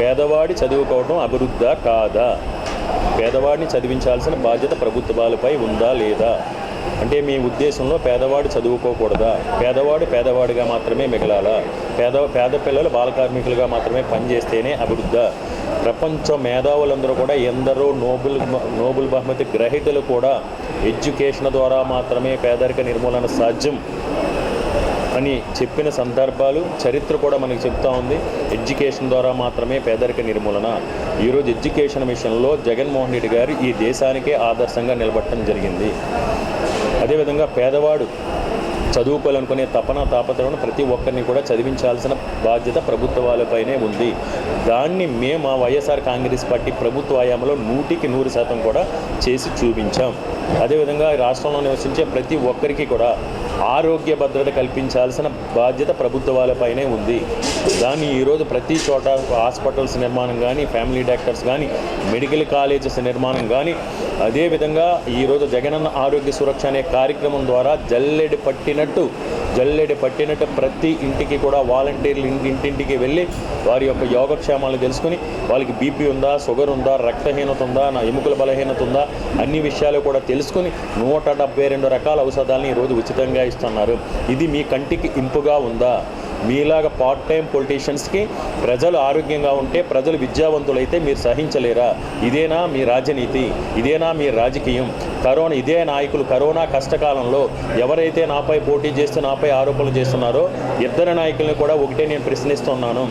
పేదవాడి చదువుకోవడం అభివృద్ధా కాదా? పేదవాడిని చదివించాల్సిన బాధ్యత ప్రభుత్వాలపై ఉందా లేదా? అంటే మీ ఉద్దేశంలో పేదవాడు చదువుకోకూడదా? పేదవాడు పేదవాడిగా మాత్రమే మిగలాలా? పేద పేద పిల్లలు బాల కార్మికులుగా మాత్రమే పనిచేస్తేనే అభివృద్ధ? ప్రపంచ మేధావులందరూ కూడా ఎందరో నోబుల్ నోబుల్ బహుమతి గ్రహీతలు కూడా ఎడ్యుకేషన్ ద్వారా మాత్రమే పేదరిక నిర్మూలన సాధ్యం. అని చెప్పిన సందర్భాలు చరిత్ర కూడా మనకి చెప్తా ఉంది. ఎడ్యుకేషన్ ద్వారా మాత్రమే పేదరిక నిర్మూలన. ఈరోజు ఎడ్యుకేషన్ విషయంలో జగన్మోహన్ రెడ్డి గారు ఈ దేశానికే ఆదర్శంగా నిలబడటం జరిగింది. అదేవిధంగా పేదవాడు చదువుకోవాలనుకునే తపన తాపత్రను ప్రతి ఒక్కరిని కూడా చదివించాల్సిన బాధ్యత ప్రభుత్వాలపైనే ఉంది. దాన్ని మేము ఆ వైఎస్ఆర్ కాంగ్రెస్ పార్టీ ప్రభుత్వ హయాంలో నూటికి నూరు శాతం కూడా చేసి చూపించాం. అదేవిధంగా ఈ రాష్ట్రంలో నివసించే ప్రతి ఒక్కరికి కూడా ఆరోగ్య భద్రత కల్పించాల్సిన బాధ్యత ప్రభుత్వాలపైనే ఉంది. దాన్ని ఈరోజు ప్రతి చోట హాస్పిటల్స్ నిర్మాణం కానీ ఫ్యామిలీ డాక్టర్స్ కానీ మెడికల్ కాలేజెస్ నిర్మాణం కానీ అదేవిధంగా ఈరోజు జగనన్న ఆరోగ్య సురక్ష అనే కార్యక్రమం ద్వారా జల్లెడి పట్టినట్టు జల్లెడ పట్టినట్టు ప్రతి ఇంటికి కూడా వాలంటీర్లు ఇంటింటికి వెళ్ళి వారి యొక్క యోగక్షేమాలు తెలుసుకుని వాళ్ళకి బీపీ ఉందా షుగర్ ఉందా రక్తహీనత ఉందా నా ఎముకల బలహీనత ఉందా అన్ని విషయాలు కూడా తెలుసుకుని నూట డెబ్బై రెండు రకాల ఔషధాలను ఈరోజు ఉచితంగా ఇస్తున్నారు. ఇది మీ కంటికి ఇంపుగా ఉందా? మీలాగా పార్ట్ టైం పొలిటీషియన్స్కి ప్రజలు ఆరోగ్యంగా ఉంటే ప్రజలు విద్యావంతులైతే మీరు సహించలేరా? ఇదేనా మీ రాజనీతి? ఇదేనా మీ రాజకీయం? కరోనా ఇదే నాయకులు కరోనా కష్టకాలంలో ఎవరైతే నాపై పోటీ చేస్తూ నాపై ఆరోపణలు చేస్తున్నారో ఇద్దరు నాయకుల్ని కూడా ఒకటే నేను ప్రశ్నిస్తున్నాను.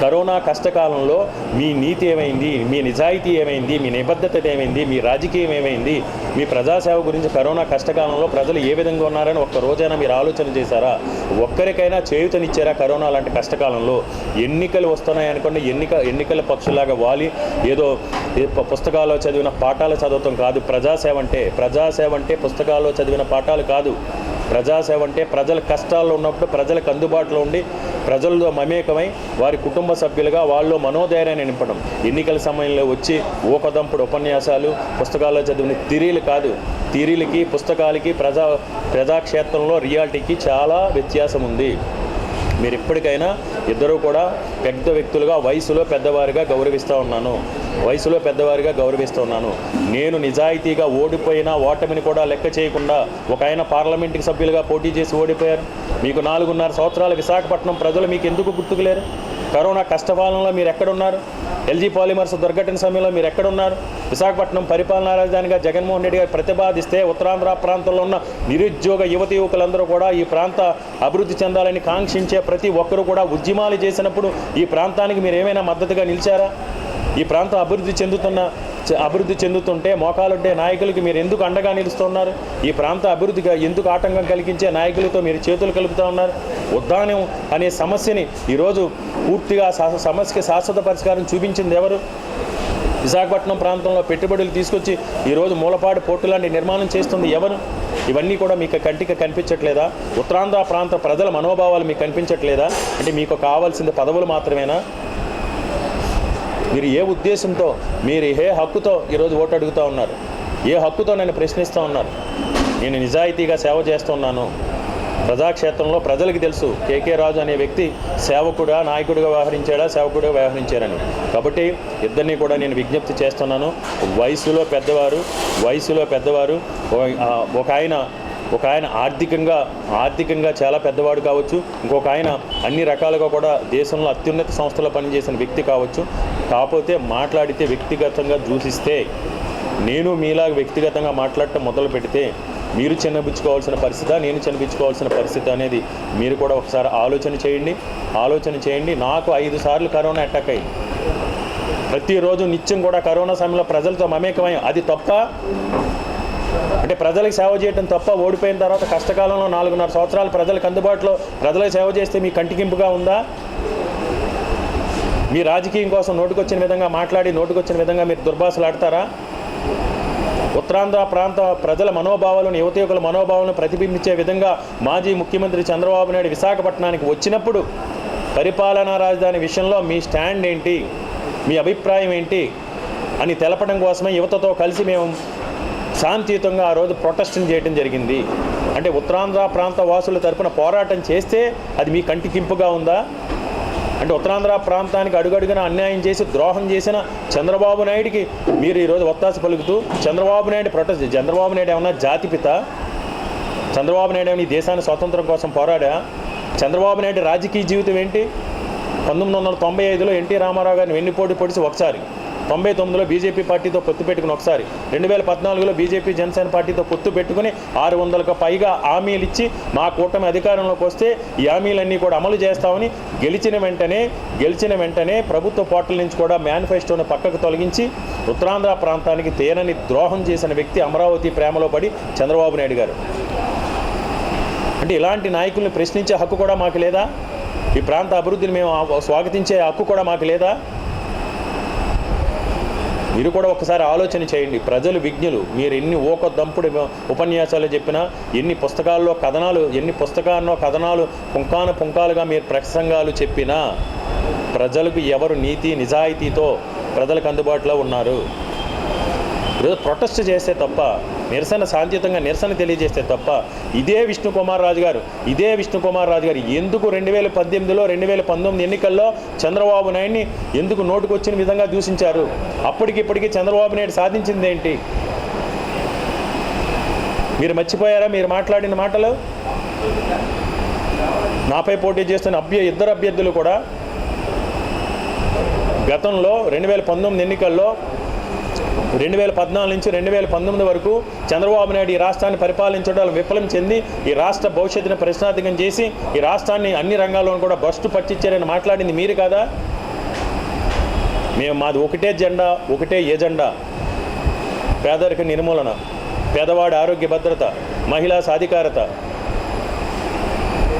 కరోనా కష్టకాలంలో మీ నీతి ఏమైంది? మీ నిజాయితీ ఏమైంది? మీ నిబద్ధత ఏమైంది? మీ రాజకీయం ఏమైంది? మీ ప్రజాసేవ గురించి కరోనా కష్టకాలంలో ప్రజలు ఏ విధంగా ఉన్నారని ఒక్క రోజైనా మీరు ఆలోచన చేశారా? ఒక్కరికైనా చేయుతనిచ్చారా కరోనా లాంటి కష్టకాలంలో? ఎన్నికలు వస్తున్నాయి అనుకోండి ఎన్నిక ఎన్నికల పక్షులాగా వాలి ఏదో పుస్తకాల్లో చదివిన పాఠాలు చదవటం కాదు. ప్రజాసేవ అంటే ప్రజాసేవ అంటే పుస్తకాల్లో చదివిన పాఠాలు కాదు. ప్రజాసేవ అంటే ప్రజల కష్టాల్లో ఉన్నప్పుడు ప్రజలకు అందుబాటులో ఉండి ప్రజలతో మమేకమై వారి కుటుంబ సభ్యులుగా వాళ్ళు మనోధైర్యాన్ని నింపడం. ఎన్నికల సమయంలో వచ్చి ఊకదంపుడు ఉపన్యాసాలు పుస్తకాల్లో చదివిన థిరీలు కాదు. థిరీలకి పుస్తకాలకి ప్రజా ప్రజాక్షేత్రంలో రియాలిటీకి చాలా వ్యత్యాసం ఉంది. మీరు ఎప్పటికైనా ఇద్దరూ కూడా పెద్ద వ్యక్తులుగా వయసులో పెద్దవారిగా గౌరవిస్తూ ఉన్నాను. వయసులో పెద్దవారిగా గౌరవిస్తున్నాను. నేను నిజాయితీగా ఓడిపోయినా ఓటమిని కూడా లెక్క చేయకుండా ఒక ఆయన పార్లమెంట్కి సభ్యులుగా పోటీ చేసి ఓడిపోయారు. మీకు నాలుగున్నర సంవత్సరాల విశాఖపట్నం ప్రజలు మీకు ఎందుకు గుర్తుకులేరు? కరోనా కష్టపాలనలో మీరు ఎక్కడున్నారు? ఎల్జీ పాలిమర్స్ దుర్ఘటన సమయంలో మీరు ఎక్కడున్నారు? విశాఖపట్నం పరిపాలనా రాజధానిగా జగన్మోహన్ రెడ్డి గారు ప్రతిపాదిస్తే ఉత్తరాంధ్ర ప్రాంతంలో ఉన్న నిరుద్యోగ యువతి యువకులందరూ కూడా ఈ ప్రాంత అభివృద్ధి చెందాలని కాంక్షించే ప్రతి ఒక్కరూ కూడా ఉద్యమాలు చేసినప్పుడు ఈ ప్రాంతానికి మీరు ఏమైనా మద్దతుగా నిలిచారా? ఈ ప్రాంతం అభివృద్ధి చెందుతున్న అభివృద్ధి చెందుతుంటే మోకాలుంటే నాయకులకి మీరు ఎందుకు అండగా నిలుస్తున్నారు? ఈ ప్రాంత అభివృద్ధిగా ఎందుకు ఆటంకం కలిగించే నాయకులతో మీరు చేతులు కలుపుతూ ఉన్నారు? ఉద్దానం అనే సమస్యని ఈరోజు పూర్తిగా సమస్యకి శాశ్వత పరిష్కారం చూపించింది ఎవరు? విశాఖపట్నం ప్రాంతంలో పెట్టుబడులు తీసుకొచ్చి ఈరోజు మూలపాడు పోర్టు లాంటి నిర్మాణం చేస్తుంది ఎవరు? ఇవన్నీ కూడా మీకు కంటికి కనిపించట్లేదా? ఉత్తరాంధ్ర ప్రాంత ప్రజల మనోభావాలు మీకు కనిపించట్లేదా? అంటే మీకు కావాల్సింది పదవులు మాత్రమేనా? మీరు ఏ ఉద్దేశంతో మీరు ఏ హక్కుతో ఈరోజు ఓటు అడుగుతూ ఉన్నారు? ఏ హక్కుతో నన్ను ప్రశ్నిస్తూ ఉన్నారు? నేను నిజాయితీగా సేవ చేస్తున్నాను. ప్రజాక్షేత్రంలో ప్రజలకు తెలుసు కేకే రాజు అనే వ్యక్తి సేవకుడా నాయకుడిగా వ్యవహరించాడా సేవకుడిగా వ్యవహరించారని కాబట్టి ఇద్దరిని కూడా నేను విజ్ఞప్తి చేస్తున్నాను. వయసులో పెద్దవారు వయసులో పెద్దవారు ఒక ఆయన ఒక ఆయన ఆర్థికంగా ఆర్థికంగా చాలా పెద్దవాడు కావచ్చు ఇంకొక ఆయన అన్ని రకాలుగా కూడా దేశంలో అత్యున్నత సంస్థలో పనిచేసిన వ్యక్తి కావచ్చు. కాకపోతే మాట్లాడితే వ్యక్తిగతంగా దూషిస్తే నేను మీలా వ్యక్తిగతంగా మాట్లాడటం మొదలు పెడితే మీరు చిన్నపించుకోవాల్సిన పరిస్థితి నేను చిన్నపించుకోవాల్సిన పరిస్థితి అనేది మీరు కూడా ఒకసారి ఆలోచన చేయండి. ఆలోచన చేయండి. నాకు ఐదు సార్లు కరోనా అటాక్ అయింది. ప్రతిరోజు నిత్యం కూడా కరోనా సమయంలో ప్రజలతో మమేకమై అది తప్ప అంటే ప్రజలకు సేవ చేయడం తప్ప ఓడిపోయిన తర్వాత కష్టకాలంలో నాలుగున్నర సంవత్సరాలు ప్రజలకు అందుబాటులో ప్రజలకు సేవ చేస్తే మీ కంటికింపుగా ఉందా? మీ రాజకీయం కోసం నోటుకొచ్చిన విధంగా మాట్లాడి నోటుకొచ్చిన విధంగా మీరు దుర్భాషలాడతారా ఉత్తరాంధ్ర ప్రాంత ప్రజల మనోభావాలను యువతీయుకుల మనోభావాలను ప్రతిబింబించే విధంగా మాజీ ముఖ్యమంత్రి చంద్రబాబు నాయుడు విశాఖపట్నానికి వచ్చినప్పుడు పరిపాలనా రాజధాని విషయంలో మీ స్టాండ్ ఏంటి? మీ అభిప్రాయం ఏంటి? అని తెలపడం కోసమే యువతతో కలిసి మేము శాంతియుతంగా ఆ రోజు ప్రొటెస్టింగ్ చేయడం జరిగింది. అంటే ఉత్తరాంధ్ర ప్రాంత వాసుల తరపున పోరాటం చేస్తే అది మీ కంటికింపుగా ఉందా? అంటే ఉత్తరాంధ్ర ప్రాంతానికి అడుగడుగున అన్యాయం చేసి ద్రోహం చేసిన చంద్రబాబు నాయుడికి మీరు ఈరోజు ఒత్తాస పలుకుతూ చంద్రబాబు నాయుడు ప్రొటెస్ట్ చంద్రబాబు నాయుడు ఏమన్నా జాతిపిత చంద్రబాబు నాయుడు ఏమైనా ఈ దేశాన్ని స్వాతంత్రం కోసం పోరాడా? చంద్రబాబు నాయుడు రాజకీయ జీవితం ఏంటి? పంతొమ్మిది వందల తొంభై ఐదులో ఎన్టీ రామారావు గారిని వెన్నుపోటు పొడిచి ఒకసారి తొంభై తొమ్మిదిలో బీజేపీ పార్టీతో పొత్తు పెట్టుకుని ఒకసారి రెండు వేల పద్నాలుగులో బీజేపీ జనసేన పార్టీతో పొత్తు పెట్టుకుని ఆరు వందలకు పైగా హామీలు ఇచ్చి మా కూటమి అధికారంలోకి వస్తే ఈ హామీలన్నీ కూడా అమలు చేస్తామని గెలిచిన వెంటనే గెలిచిన వెంటనే ప్రభుత్వ పోర్టల్ నుంచి కూడా మేనిఫెస్టోను పక్కకు తొలగించి ఉత్తరాంధ్ర ప్రాంతానికి తేనని ద్రోహం చేసిన వ్యక్తి అమరావతి ప్రేమలో పడి చంద్రబాబు నాయుడు గారు. అంటే ఇలాంటి నాయకుల్ని ప్రశ్నించే హక్కు కూడా మాకు లేదా? ఈ ప్రాంత అభివృద్ధిని మేము స్వాగతించే హక్కు కూడా మాకు లేదా? మీరు కూడా ఒకసారి ఆలోచన చేయండి. ప్రజలు విజ్ఞులు. మీరు ఎన్ని ఓక దంపుడు ఉపన్యాసాలు చెప్పినా ఎన్ని పుస్తకాల్లో కథనాలు ఎన్ని పుస్తకాల్లో కథనాలు పుంకాను పుంకాలుగా మీరు ప్రసంగాలు చెప్పినా ప్రజలకు ఎవరు నీతి నిజాయితీతో ప్రజలకు అందుబాటులో ఉన్నారు. ఈరోజు ప్రొటెస్ట్ చేస్తే తప్ప నిరసన శాంతియుతంగా నిరసన తెలియజేస్తే తప్ప ఇదే విష్ణు కుమార్ రాజు గారు ఇదే విష్ణు కుమార్ రాజు గారు ఎందుకు రెండు వేల పద్దెనిమిదిలో రెండు వేల పంతొమ్మిది ఎన్నికల్లో చంద్రబాబు నాయుడిని ఎందుకు నోటుకొచ్చిన విధంగా దూషించారు? అప్పటికిప్పటికీ చంద్రబాబు నాయుడు సాధించింది ఏంటి మీరు మర్చిపోయారా మీరు మాట్లాడిన మాటలు? నాపై పోటీ చేస్తున్న అభ్య ఇద్దరు అభ్యర్థులు కూడా గతంలో రెండు వేల పంతొమ్మిది ఎన్నికల్లో రెండు వేల పద్నాలుగు నుంచి రెండు వేల పంతొమ్మిది వరకు చంద్రబాబు నాయుడు ఈ రాష్ట్రాన్ని పరిపాలించడం విఫలం చెంది ఈ రాష్ట్ర భవిష్యత్తును ప్రశ్నార్థకం చేసి ఈ రాష్ట్రాన్ని అన్ని రంగాల్లోనూ కూడా బస్టు పట్టించారని మాట్లాడింది మీరు కదా? మేము మాది ఒకటే జెండా ఒకటే ఎజెండా. పేదరిక నిర్మూలన పేదవాడి ఆరోగ్య భద్రత మహిళా సాధికారత.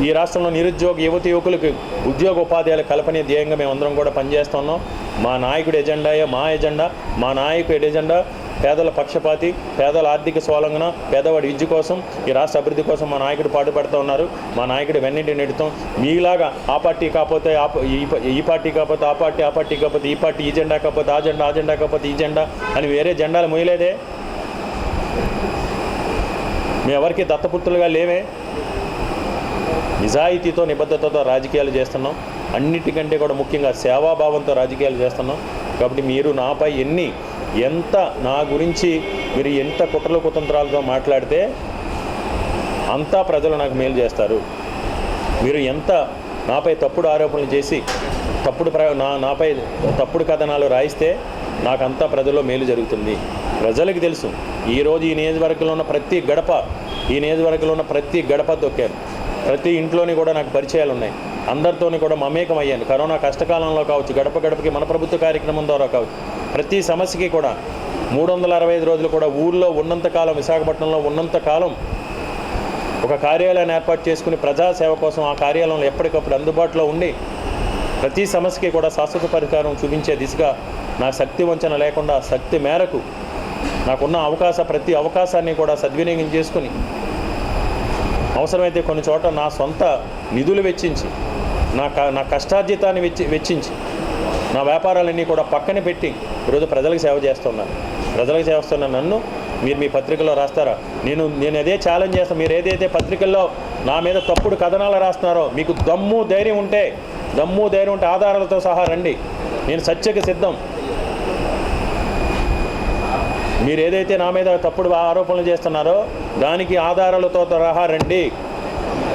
ఈ రాష్ట్రంలో నిరుద్యోగ యువతి యువకులకు ఉద్యోగ ఉపాధ్యాయుల కల్పనే ధ్యేయంగా మేమందరం కూడా పనిచేస్తున్నాం మా నాయకుడి ఎజెండాయే మా ఎజెండా మా నాయకుడి ఎజెండా పేదల పక్షపాతి పేదల ఆర్థిక స్వాలంఘన పేదవాడి విద్య కోసం ఈ రాష్ట్ర అభివృద్ధి కోసం మా నాయకుడు పాటుపడుతూ ఉన్నారు. మా నాయకుడు వెన్నింటి నెడుతాం. మీలాగా ఆ పార్టీ కాకపోతే ఆ ఈ ఈ పార్టీ కాకపోతే ఆ పార్టీ ఆ పార్టీ కాకపోతే ఈ పార్టీ ఈ జెండా కాకపోతే ఆ జెండా ఆ జెండా కాకపోతే ఈ జెండా అని వేరే జెండాలు మొయ్యలేదే? మేమెవరికి దత్తపుత్రులుగా లేవే నిజాయితీతో నిబద్ధతతో రాజకీయాలు చేస్తున్నాం. అన్నిటికంటే కూడా ముఖ్యంగా సేవాభావంతో రాజకీయాలు చేస్తున్నాం. కాబట్టి మీరు నాపై ఎన్ని ఎంత నా గురించి మీరు ఎంత కుట్రలు కుతంత్రాలతో మాట్లాడితే అంతా ప్రజలు నాకు మేలు చేస్తారు. మీరు ఎంత నాపై తప్పుడు ఆరోపణలు చేసి తప్పుడు ప్ర నా నాపై తప్పుడు కథనాలు రాయిస్తే నాకంతా ప్రజల్లో మేలు జరుగుతుంది. ప్రజలకు తెలుసు ఈరోజు ఈ నియోజకవర్గంలో ఉన్న ప్రతి గడప ఈ నియోజకవర్గంలో ఉన్న ప్రతి గడప దొక్కాను ప్రతి ఇంట్లోని కూడా నాకు పరిచయాలు ఉన్నాయి అందరితోని కూడా మమేకం అయ్యాను కరోనా కష్టకాలంలో కావచ్చు గడప గడపకి మన ప్రభుత్వ కార్యక్రమం ద్వారా కావచ్చు. ప్రతి సమస్యకి కూడా మూడు వందల అరవై ఐదు రోజులు కూడా ఊళ్ళో ఉన్నంతకాలం విశాఖపట్నంలో ఉన్నంతకాలం ఒక కార్యాలయాన్ని ఏర్పాటు చేసుకుని ప్రజాసేవ కోసం ఆ కార్యాలయంలో ఎప్పటికప్పుడు అందుబాటులో ఉండి ప్రతి సమస్యకి కూడా శాశ్వత పరిష్కారం చూపించే దిశగా నా శక్తి వంచన లేకుండా శక్తి మేరకు నాకున్న అవకాశ ప్రతి అవకాశాన్ని కూడా సద్వినియోగం చేసుకుని అవసరమైతే కొన్ని చోట నా సొంత నిధులు వెచ్చించి నా క- నా కష్టార్జితాన్ని వెచ్చి వెచ్చించి నా వ్యాపారాలన్నీ కూడా పక్కన పెట్టి ఈరోజు ప్రజలకు సేవ చేస్తున్నాను. ప్రజలకు సేవ చేస్తున్న నన్ను మీరు మీ పత్రికలో రాస్తారా? నేను నేను అదే ఛాలెంజ్ చేస్తాను మీరు ఏదైతే పత్రికల్లో నా మీద తప్పుడు కథనాలు రాస్తున్నారో మీకు దమ్ము ధైర్యం ఉంటే దమ్ము ధైర్యం ఉంటే ఆధారాలతో సహా రండి. నేను సత్యకి సిద్ధం. మీరు ఏదైతే నా మీద తప్పుడు ఆరోపణలు చేస్తున్నారో దానికి ఆధారాలతో సహా రండి.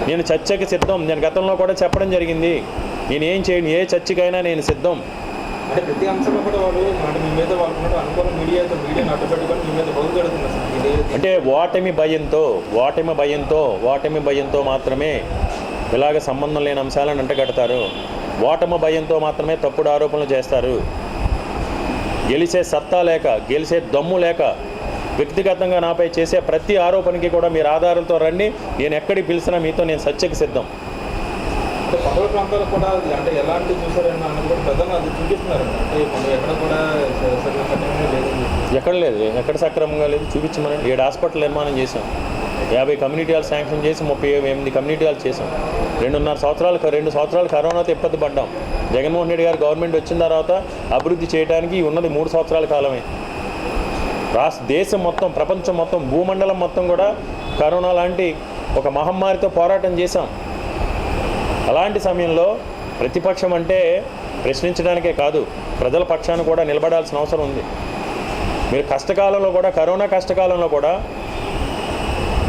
నేను చర్చకి సిద్ధం. నేను గతంలో కూడా చెప్పడం జరిగింది. నేను ఏం చేయను ఏ చర్చకైనా నేను సిద్ధం. అంటే ప్రతి అంశంలో కూడా వాళ్ళు మీ మీద వాళ్ళు అనుకూల మీడియాతో మీడియాని అడ్డుపెట్టుకొని మీ మీద బౌద్ధ అంటే ఓటమి భయంతో ఓటమి భయంతో ఓటమి భయంతో మాత్రమే ఇలాగ సంబంధం లేని అంశాలను అంటగడతారు. ఓటమి భయంతో మాత్రమే తప్పుడు ఆరోపణలు చేస్తారు. గెలిచే సత్తా లేక గెలిచే దమ్ము లేక వ్యక్తిగతంగా నాపై చేసే ప్రతి ఆరోపణకి కూడా మీరు ఆధారంతో రండి. నేను ఎక్కడికి పిలిచినా మీతో నేను సత్యకి సిద్ధం. అంటే పదవి ప్రాంతాలకు కూడా అంటే ఎలాంటి చూసారని ప్రజలు అది చూపిస్తున్నారు. అంటే ఎక్కడ కూడా చెప్పి. ఎక్కడ లేదు. ఎక్కడ సక్రమంగా లేదు చూపించమని ఏడు హాస్పిటల్ నిర్మాణం చేసాం యాభై కమ్యూనిటీ హాల్ శాంక్షన్ చేసి ముప్పై ఎనిమిది కమ్యూనిటీ హాల్ చేసాం రెండున్నర సంవత్సరాలు రెండు సంవత్సరాలు కరోనాతో ఇబ్బంది పడ్డాం. జగన్మోహన్ రెడ్డి గారు గవర్నమెంట్ వచ్చిన తర్వాత అభివృద్ధి చేయడానికి ఉన్నది మూడు సంవత్సరాల కాలమే. రాష్ట్ర దేశం మొత్తం ప్రపంచం మొత్తం భూమండలం మొత్తం కూడా కరోనా లాంటి ఒక మహమ్మారితో పోరాటం చేశాం. అలాంటి సమయంలో ప్రతిపక్షం అంటే ప్రశ్నించడానికే కాదు ప్రజల పక్షాన కూడా నిలబడాల్సిన అవసరం ఉంది. మీరు కష్టకాలంలో కూడా కరోనా కష్టకాలంలో కూడా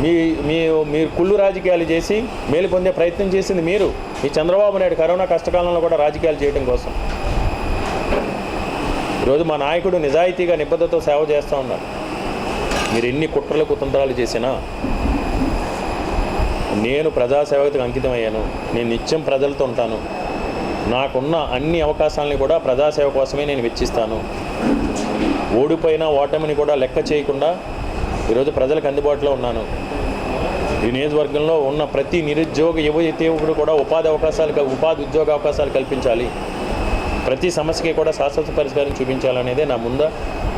మీ మీ మీరు కుళ్ళు రాజకీయాలు చేసి మేలు పొందే ప్రయత్నం చేసింది మీరు. ఈ చంద్రబాబు నాయుడు కరోనా కష్టకాలంలో కూడా రాజకీయాలు చేయడం కోసం. ఈరోజు మా నాయకుడు నిజాయితీగా నిబద్ధతో సేవ చేస్తూ ఉన్నారు మీరు ఎన్ని కుట్రలు కుతంత్రాలు చేసినా నేను ప్రజాసేవకు అంకితం అయ్యాను నేను నిత్యం ప్రజలతో ఉంటాను. నాకున్న అన్ని అవకాశాలని కూడా ప్రజాసేవ కోసమే నేను వెచ్చిస్తాను. ఓడిపోయిన ఓటమిని కూడా లెక్క చేయకుండా ఈరోజు ప్రజలకు అందుబాటులో ఉన్నాను. ఈ నియోజకవర్గంలో ఉన్న ప్రతి నిరుద్యోగ యువతీయుడు కూడా ఉపాధి అవకాశాలు ఉపాధి ఉద్యోగ అవకాశాలు కల్పించాలి. ప్రతి సమస్యకి కూడా శాశ్వత పరిష్కారం చూపించాలనేదే నా ముంద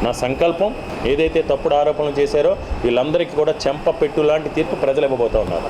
నా సంకల్పం. ఏదైతే తప్పుడు ఆరోపణలు చేశారో వీళ్ళందరికీ కూడా చెంప పెట్టు లాంటి తీర్పు ప్రజలు ఇవ్వబోతూ ఉన్నారు.